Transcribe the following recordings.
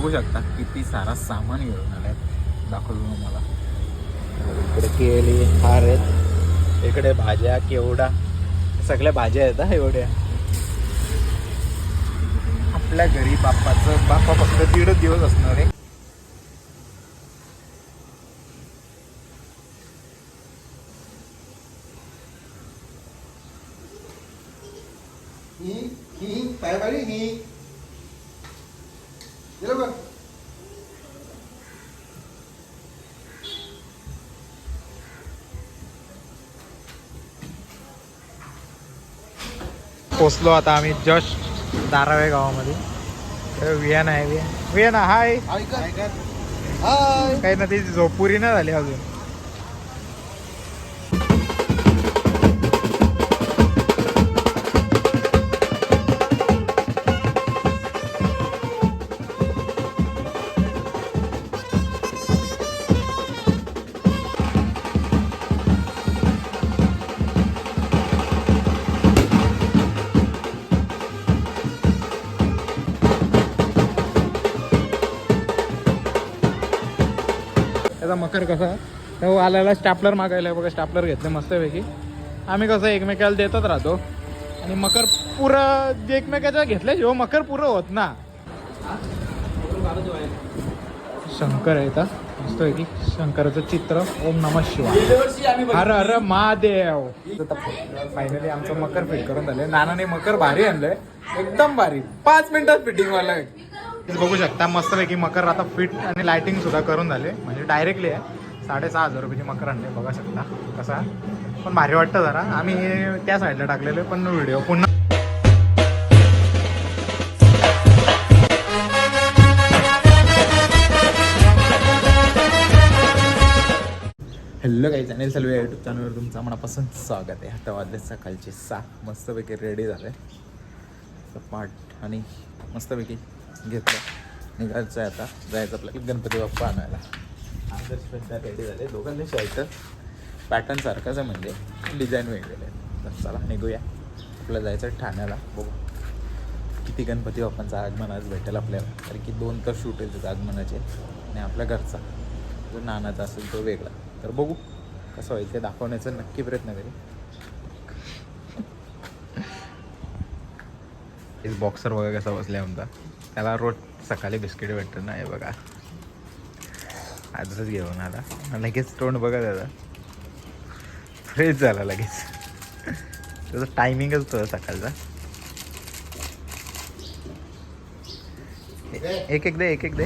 बघू शकता किती सारा सामान घेऊन आलाय. दाखवतो तुम्हाला. इकडे केळी हार आहेत. इकडे भाज्या केवडा सगळ्या भाज्या आहेत हा एवढ्या. आपल्या घरी बाप्पाचं बाप्पा फक्त दीडच दिवस असणार आहे. पोचलो आता आम्ही जस्ट धारावे गावामध्ये. तर वियान आहे वियान हाय काही ना ती झोपुरी नाही झाली अजून. त्याचा मकर कसा तो आल्याला स्टॅपलर मागायला बघा स्टॅपलर घेतले मस्तपैकी. आम्ही कसं एकमेकाला देतच राहतो. आणि मकर पुरं एकमेकाच्या घेतल्याशिवाय मकर पुरं होत ना. शंकर आहे का मस्तपैकी शंकराचं चित्र. ओम नमः शिवाय. हर हर महादेव. फायनली आमचं मकर फिट करून झालं नानाने मकर भारी आणलंय. एकदम भारी. पाच मिनिटात फिटिंग वाला बघू शकता मस्तपैकी मकर आता फिट आणि लायटिंग सुद्धा करून झाले. म्हणजे डायरेक्टली आहे. साडेसहा हजार रुपयाची मकर आणले बघा शकता कसा. पण भारी वाटतं जरा. आम्ही त्या साईडला टाकलेले पण व्हिडिओ पुन्हा हॅलो काही चॅनेल सर्व यूट्यूब चॅनलवर तुमचं मनापासून स्वागत आहे. आता वाजले सकाळचे सहा मस्तपैकी रेडी झाले. पाठ आणि मस्तपैकी घेतलं. निघायचं आहे आता. जायचं आपल्याला गणपती बाप्पा आणायला. आदर्श सध्या रेडी झाले. दोघांनी शर्ट पॅटर्न सारखाच आहे म्हणजे. डिझाईन वेगवेगळे तर चला निघूया. आपल्याला जायचं आहे ठाण्याला. बघू. किती गणपती बाप्पांचं आगमन आज भेटेल आपल्याला. कारण की दोन तर शूट आहेत आगमनाचे. आणि आपल्या घरचा. जो नानाचा असेल तो वेगळा. तर बघू. कसं होईल ते दाखवण्याचा नक्की प्रयत्न करेल बॉक्सर बघा कसा बसला आमचा. त्याला रोज सकाळी बिस्किट भेटतं ना हे बघा. आजच घेऊन आला. लगेच तोंड बघा त्याचा फ्रेश झाला लगेच. त्याचा टायमिंगच तो सकाळचा. एक एक दे एक एक दे.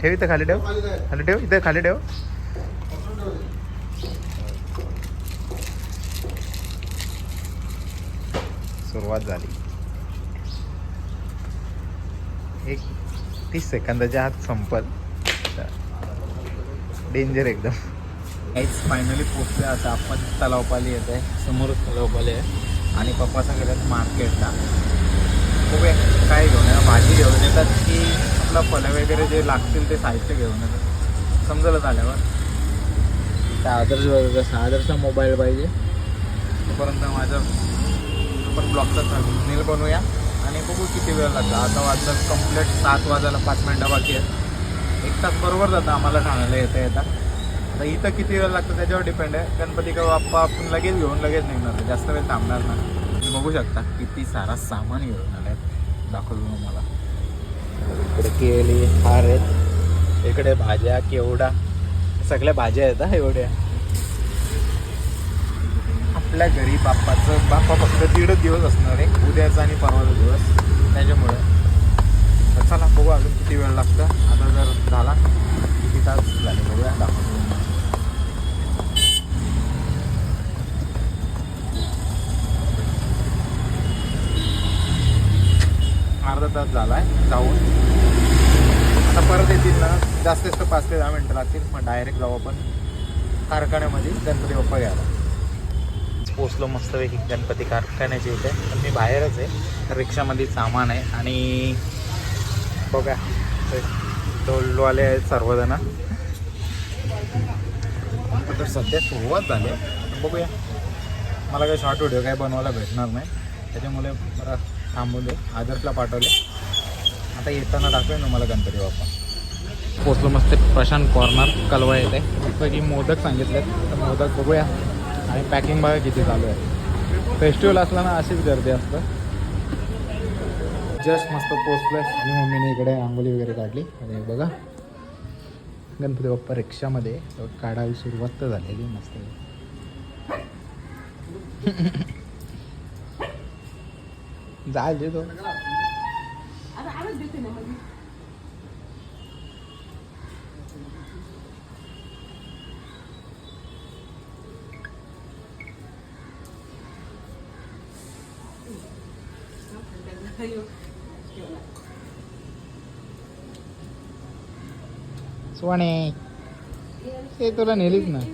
ठेव इथं खाली ठेव. खाली ठेव इथं खाली ठेव. सुरुवात झाली. एक तीस सेकंदाच्या आत संपत डेंजर एकदम. काहीच फायनली पोचले आता आपण तलावपाली येत आहे समोरच तलावपाली आहे. आणि पप्पा सांगितलं मार्केटला बघूया काय घेऊन या भाजी घेऊन येतात की आपलं फळं वगैरे जे लागतील ते साहित्य घेऊन येतात. समजलं झाल्यावर त्या आदर्श आदर्शला मोबाईल पाहिजे. तोपर्यंत माझं आपण ब्लॉगचा थंबनेल बनवूया. आणि बघू किती वेळ लागतो. आता वाजलं कंप्लीट सात वाजायला पाच मिनटं बाकी आहेत. एक तास बरोबर जातं आम्हाला ठाण्याला येता येता. आता इथं किती वेळ लागतो त्याच्यावर डिपेंड आहे. गणपती का बाप्पा आपण लगेच घेऊन लगेच निघणार आहे. जास्त वेळ थांबणार ना तुम्ही बघू शकता किती सारा सामान घेऊन आलं आहे दाखवलं मला इकडे केळी हार आहेत. इकडे भाज्या केवडा. सगळ्या भाज्या आहेत हा एवढ्या. आपल्या घरी बाप्पाचं बाप्पा फक्त दीडच दिवस असणार आहे. उद्याचा आणि परवाचा दिवस. त्याच्यामुळं तर चला बघू अजून किती वेळ लागतं. आता जर झाला किती तास झाले बघूया. दाखवतो अर्धा तास झाला आहे जाऊन. आता परत येतील ना जास्त जास्त पाच ते दहा मिनटं लागतील मग डायरेक्ट जाऊ आपण कारखान्यामध्ये गणपती बाप्पा घ्यायला पोचलो मस्तपैकी गणपती कारखान्याच्या इथे. पण मी बाहेरच आहे. रिक्षामध्ये सामान आहे. आणि बघा ते आहेत सर्वजण. तर सध्या सुरुवात झाली आहे. बघूया. मला काही शॉर्ट व्हिडिओ काही बनवायला भेटणार नाही. त्याच्यामुळे मला थांबवले आदर्शला पाठवले. आता येताना दाखवेन मला गणपती बाप्पा. पोचलो मस्त प्रशांत कॉर्नर कलवा येत. आहे की मोदक सांगितलेत. तर मोदक बघूया. आणि पॅकिंग बघा किती चालू आहे. फेस्टिवल असला ना अशीच गर्दी असतं. जस्ट मस्त पोचलोय आणि मम्मीने इकडे आंघोळी वगैरे काढली. आणि बघा गणपती बाप्पा रिक्षामध्ये काढायला सुरुवात तर झालेली मस्त. जायला થયું. સોને એ તો નેલી જ ના.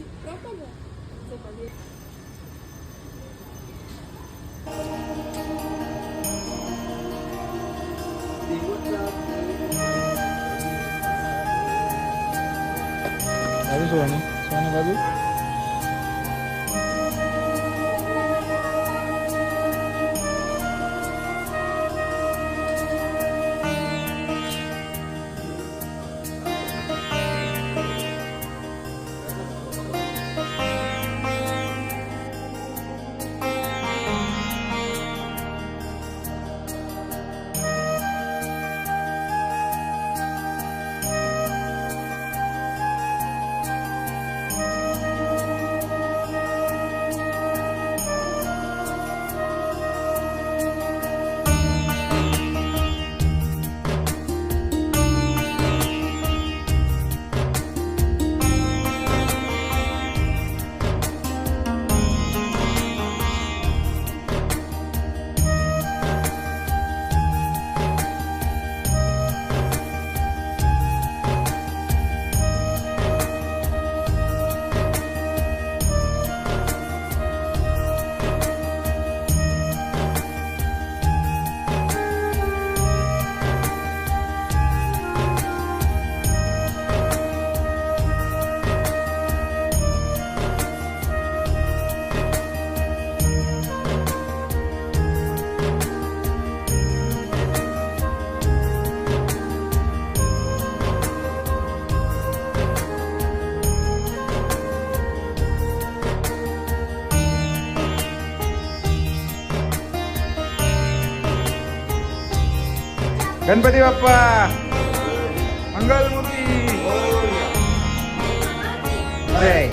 આવી સોની સોની બાજુ. गणपती बाप्पा मंगलमूर्ती. जय.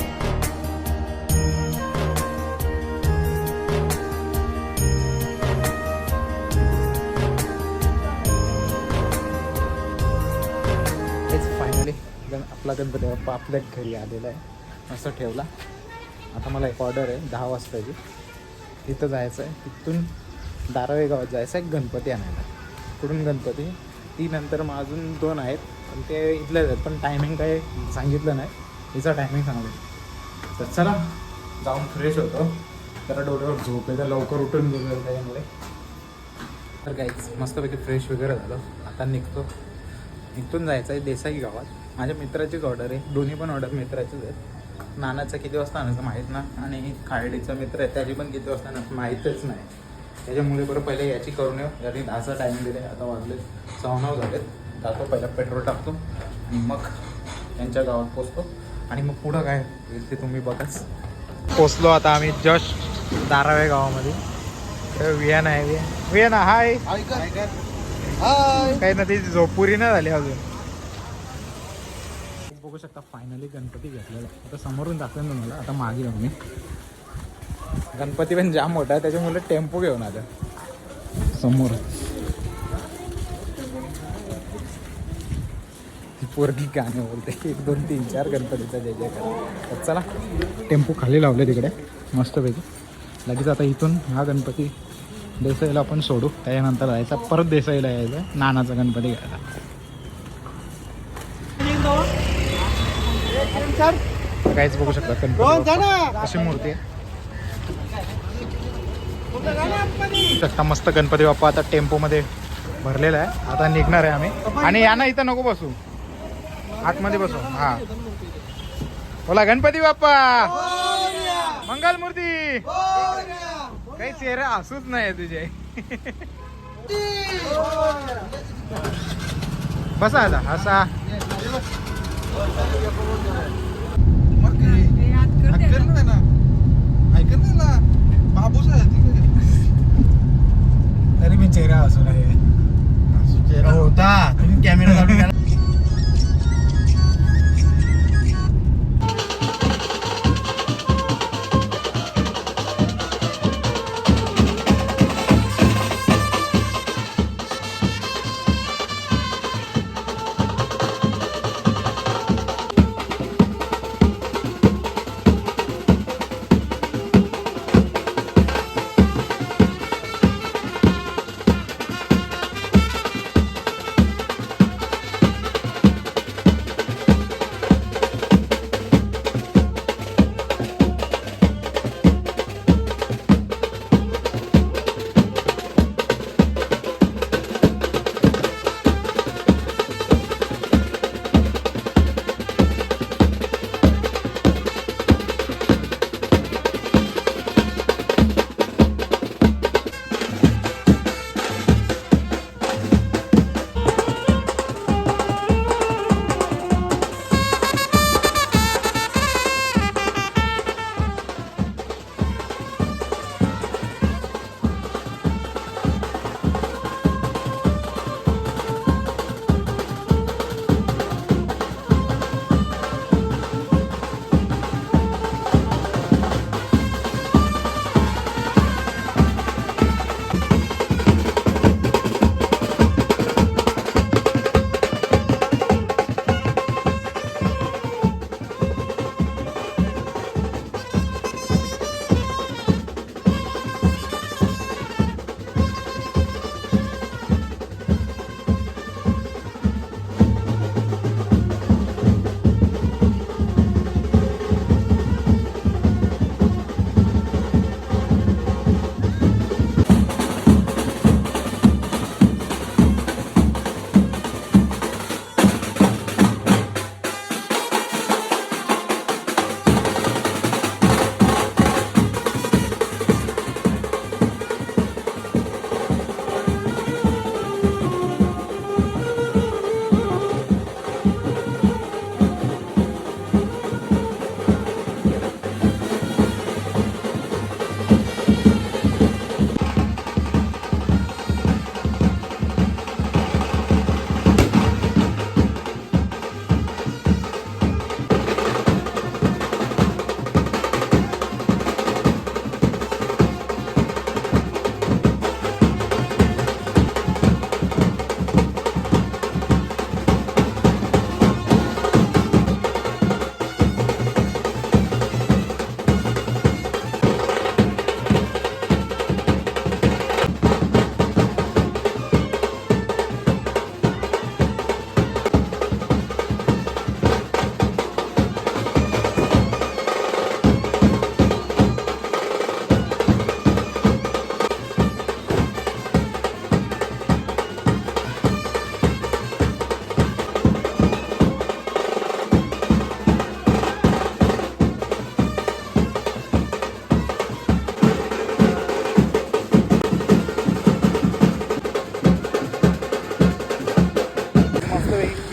फायनली गण आपला गणपती बाप्पा आपल्या घरी आलेला आहे. मस्त ठेवला. आता मला एक ऑर्डर आहे दहा वाजताची. तिथं जायचं आहे तिथून दारावे गावात जायचं आहे गणपती आणायला. कुठून गणपती. ती नंतर मग अजून दोन आहेत. पण ते इथलेच आहेत. पण टायमिंग काय सांगितलं नाही. हिचा टायमिंग सांगलं तर चला जाऊन फ्रेश होतो. जरा डोळ्यावर झोप आहे तर लवकर उठून गेलो त्याच्यामुळे. तर काहीच मस्तपैकी फ्रेश वगैरे झालं. आता निघतो. इथून जायचं आहे देसाई गावात. माझ्या मित्राचीच ऑर्डर आहे. दोन्ही पण ऑर्डर मित्राचीच आहेत. नानाचं किती वाजता आणायचं माहीत ना? आणि खायडीचा मित्र आहे. त्याची पण किती वाजता आणायचं माहीतच नाही. त्याच्यामुळे बरं पहिले याची करून येऊ. याने दहाचा टाईम दिले आता वाजले सहा झालेत जातो पहिला पेट्रोल टाकतो. आणि मग त्यांच्या गावात पोचतो. आणि मग पुढं काय होईल ते तुम्ही बघाच. पोचलो आता आम्ही जस्ट दारावे गावामध्ये. तर वियाना आहे विया. वियाना हाय हाय काही ना ती झोप पुरी नाही झाली अजून. बघू शकता फायनली गणपती घेतलेला. आहे. आता समोरून दाखवेन तुम्हाला. आता मागे मी. गणपती पण जाम मोठा आहे त्याच्यामुळे टेम्पो घेऊन आलं. समोर. ती पोरगी गाणे बोलते. एक दोन तीन चार गणपतीचा जय जयकार तर चला टेम्पो खाली लावले तिकडे. मस्तपैकी. लगेच आता इथून हा गणपती देसाईला आपण सोडू. त्याच्यानंतर जायचा परत देसाईला यायचं नानाचा गणपती घ्यायला. काहीच बघू शकता कोण गणपती अशी मूर्ती आहे? शकता मस्त गणपती बाप्पा आता टेम्पोमध्ये भरलेला आहे. आता निघणार आहे आम्ही. आणि यांना इथं नको बसू. आतमध्ये बसू. हा. बोला गणपती बाप्पा. मंगल मूर्ती काही चेहरा हसूच नाही तुझे. बसा आता काय? ऐकत ना. बाबूच आहे. तरी मी चेहरा असून आहे. असं चेहरा होता. तुम्ही कॅमेरा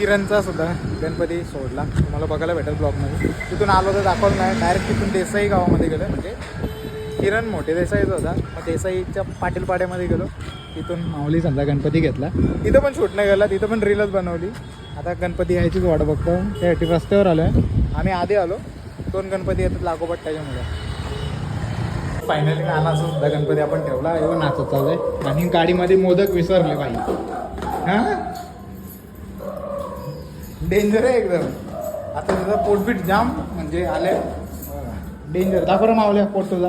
किरणचा सुद्धा गणपती सोडला. तुम्हाला बघायला भेटेल ब्लॉगमध्ये. तिथून आलो तर दाखवलं नाही. डायरेक्ट तिथून देसाई गावामध्ये गेलो. म्हणजे किरण मोठे देसाईचा होता. मग देसाईच्या पाटीलपाड्यामध्ये गेलो. तिथून माऊली समजा गणपती घेतला. तिथं पण शूट नाही गेला तिथं पण रीलच बनवली. आता गणपती यायचीच वाट बघतो. त्यासाठी रस्त्यावर आलो आहे आम्ही आधी आलो. दोन गणपती येतात लागोपाठ त्याच्यामुळे फायनली नानाचा सुद्धा गणपती आपण ठेवला. एवढं नाचत चालू आहे आणि गाडीमध्ये मोदक विसरले बाई. हां? डेंजर आहे एकदम. आता तुझा पोटपीट जाम म्हणजे आले डेंजर दाखव रे मावल्या पोट तुझा.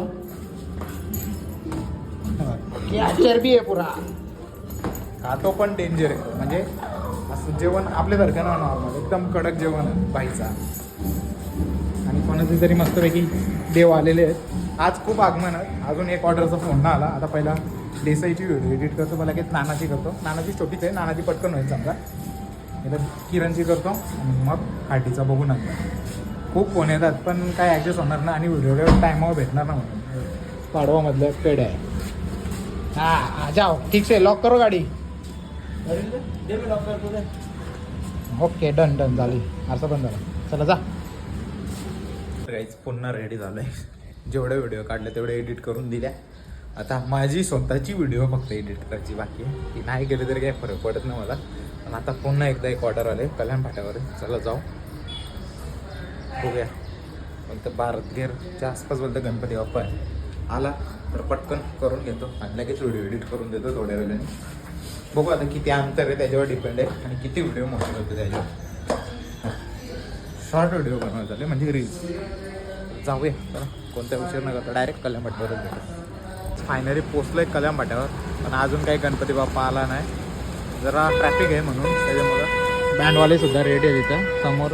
चरबी आहे पुरा. खातो पण डेंजर आहे. म्हणजे असं जेवण आपल्यासारखं ना नॉर्मल एकदम कडक जेवण आहे बाईचा आणि कोणाचे तरी मस्तपैकी देव आलेले आहेत. आज खूप आगमन आहे. अजून एक ऑर्डरचा फोन ना आला. आता पहिला देसाईची व्हिडिओ एडिट करतो. मला लगेच नानाची करतो. नानाची छोटीच आहे. नानाची पटकन होईल समजा. एकदा किरणची करतो आणि मग हाटीचा बघू नंतर. खूप फोन येतात पण काय ॲडजस्ट होणार ना आणि व्हिडिओ टायमावर भेटणार ना म्हणून. पाडवामधलं पेड आहे हां जाओ ठीक आहे लॉक करो गाडी. ओके डन डन झाली. आरसा पण झाला. चला जा. गाईज पुन्हा रेडी झालोय. जेवढे व्हिडिओ काढले तेवढे एडिट करून दिल्या. आता माझी स्वतःची व्हिडिओ फक्त एडिट करायची बाकी आहे. ती नाही केली तरी काही फरक पडत नाही मला. आता पुन्हा एकदा एक ऑर्डर आले कल्याण फाट्यावर चला जाऊ. बघूया. बोलतं भारत गेअरच्या आसपास बोलतं गणपती बाप्पा आहे. आला तर पटकन करून घेतो आणि लगेच व्हिडिओ एडिट करून देतो थोड्या वेळाने. बघू आता किती अंतर आहे त्याच्यावर डिपेंड आहे आणि किती व्हिडिओ मोठे होते त्याच्यावर. शॉर्ट व्हिडिओ बनवायला झाले म्हणजे रील्स जाऊया. तर कोणत्या उशीर न करता डायरेक्ट कल्याण भाट्यावर फायनली पोचलोय कल्याण भाट्यावर पण अजून काही गणपती बाप्पा आला नाही. जरा ट्रॅफिक आहे म्हणून त्याच्यामुळं. बँडवाले सुद्धा रेडी आहे तिथं समोर.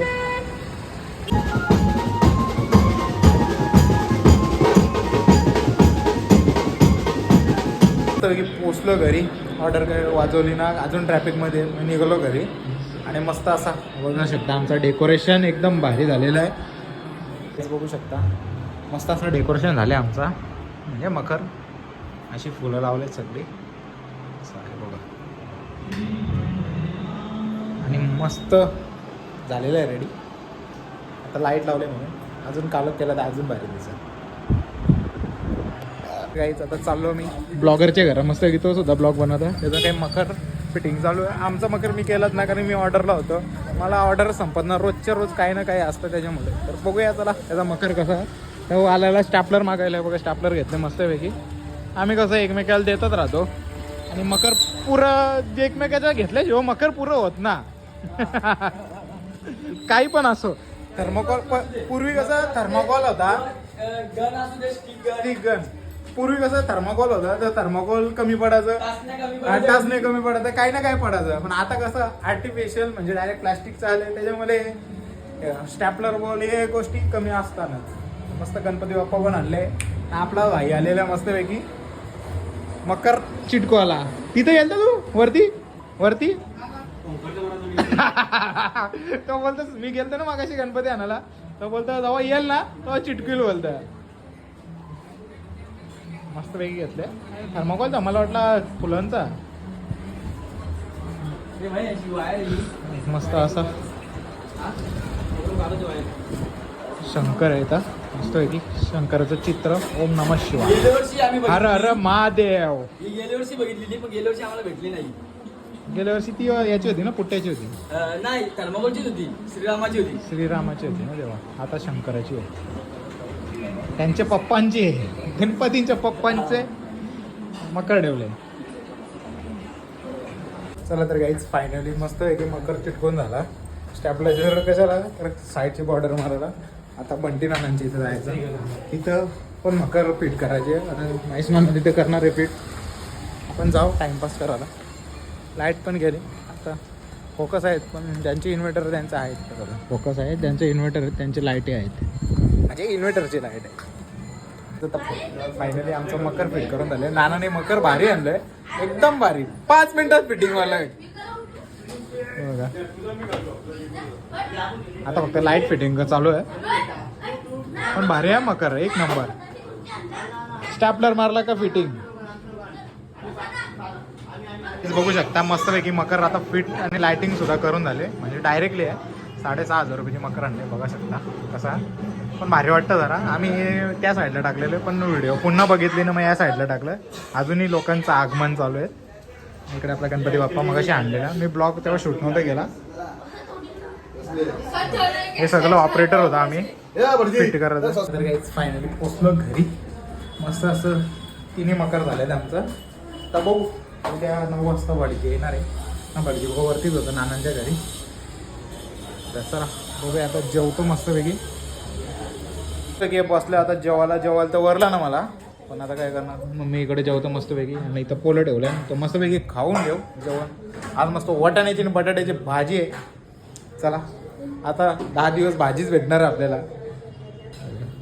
तर की पोचलो घरी ऑर्डर काय वाजवली ना अजून ट्रॅफिकमध्ये मी निघालो घरी. आणि मस्त असा बघू शकता आमचं डेकोरेशन एकदम भारी झालेलं आहे. हेच बघू शकता. मस्त असं डेकोरेशन झाले आमचा. म्हणजे मकर अशी फुलं लावले सगळी. आणि मस्त झालेलं आहे रेडी आता लाइट लावले म्हणून. अजून कालच केला तर अजून भारी दिसत काहीच आता चाललो मी ब्लॉगरचे घर मस्त की तो सुद्धा ब्लॉग बनवता त्याचं काही मखर फिटिंग चालू आहे. आमचं मकर मी केलंच नाही कारण मी ऑर्डरला होतो. मला ऑर्डर संपत ना रोजच्या रोज काही ना काही असतं त्याच्यामुळे. तर बघूया चला त्याचा मकर कसा तो आल्याला स्टॅपलर मागायला बघा स्टॅपलर घेतले मस्तपैकी. आम्ही कसं एकमेकाला देतच राहतो. आणि मकर पुरं जे एकमेकाच्या घेतल्या जेव्हा मकर पुरं होत ना. काही पण असो. थर्मोकॉल पूर्वी कसं थर्मोकॉल होता. गन असू दे स्टिक गन पूर्वी कसं थर्मोकॉल होता तर थर्मोकॉल कमी पडायचं. टाच नाही कमी पडायचं काही ना काही पडायचं. पण आता कसं आर्टिफिशियल म्हणजे डायरेक्ट प्लास्टिकचं आले त्याच्यामुळे स्टॅपलर बॉल हे गोष्टी कमी असतानाच मस्त गणपती बाप्पा पण आणले. आपला भाई आलेला मस्तपैकी. मकर चिटको आला. तिथे गेलता तू वरती? वरती? तो बोलतो मी गेलतो ना मागाशी गणपती आणायला. तो बोलतो जेव्हा येईल ना तेव्हा चिटकील बोलतो. मस्त पैकी घेतले थर्माकोलचा मला वाटला फुलांचा. मस्त असा. शंकर आहे इथं. मस्तपैकी शंकराचं चित्र. ओम नमः शिवाय. गेल्या वर्षी आम्ही हर बघितली. हर महादेव. ही गेल्या वर्षी बघितलेली पण गेल्या वर्षी आम्हाला भेटली नाही. गेल्या वर्षी ती याची होती ना पुट्ट्याची होती. अं, नाही थर्माकोलचीच होती. श्रीरामाची होती. श्रीरामाची होती ना तेव्हा. आता शंकराची आहे त्यांच्या पप्पांची आहे. गणपतींच्या पप्पांचे मकर ठेवले. चला तर काहीच फायनली मस्त आहे की मकर चिटकून झाला. स्टॅबलायझर कशाला? तर साईडची बॉर्डर मारायला. आता बंटी नानांच्या इथं जायचं. तिथं पण मकर फिट करायचे. आणि आयुष्मान तिथे करणार रिपीट आपण जाऊ टाइमपास करायला. लाइट पण गेली. आता फोकस आहेत पण ज्यांचे इन्व्हर्टर त्यांचं आहेत. फोकस आहे त्यांचे इन्व्हर्टर त्यांचे लाईटी आहेत. म्हणजे इन्व्हर्टरची लाइट आहे. फायनली आमचं मकर फिट करून झाले नानाने मकर भारी आणलंय. एकदम भारी. पाच मिनिटात फिटिंग वाला आहे. बघा. आता फक्त लाइट फिटिंग चालू आहे. पण भारी आहे मकर एक नंबर. स्टॅपलर मारला का फिटिंग बघू शकता मस्तपैकी मकर आता फिट आणि लायटिंग सुद्धा करून झाले. म्हणजे डायरेक्टली आहे. साडेसहा हजार रुपयाची मकर आणले बघा शकता कसा. पण भारी वाटतं जरा. आम्ही हे त्या साईडला टाकलेलं पण व्हिडिओ पुन्हा बघितली ना मग या साईडला टाकलं. अजूनही लोकांचं आगमन चालू आहे. इकडे आपला गणपती बाप्पा मगाशी आणलेला. मी ब्लॉग तेव्हा शूट नव्हता गेला हे सगळं ऑपरेटर होता आम्ही. फिट करत फायनली पोचलो घरी. मस्त असं तिन्ही मकर झालेत आमचं. तर बघू उद्या नऊ वाजता बाडगी येणार आहे. ना बाडगी बघा वरतीच होतं नानांच्या घरी. तर चला बघूया आता जेवतो मस्तपैकी. की बसलं आता जेवायला जेवायला तर वरला ना मला. पण आता काय करणार? मग मी इकडे जेवतो मस्तपैकी. आणि इथं पोलं ठेवलं आहे तर मस्तपैकी खाऊन घेऊ जेवण. आज मस्त वाटाण्याची आणि बटाट्याची भाजी आहे. चला. आता दहा दिवस भाजीच भेटणार आहे आपल्याला.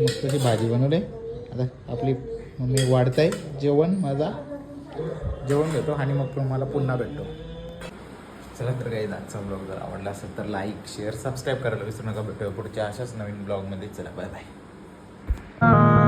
मस्त अशी भाजी बनवली. आता आपली मम्मी वाढत आहे जेवण माझा. जेवण घेतो आणि मग तुम्हाला पुन्हा भेटतो. चला तर काही आजचा ब्लॉग जर आवडला असेल तर लाईक शेअर सबस्क्राईब करायला विसरू नका. भेटूया पुढच्या अशाच नवीन ब्लॉगमध्ये चला बाय बाय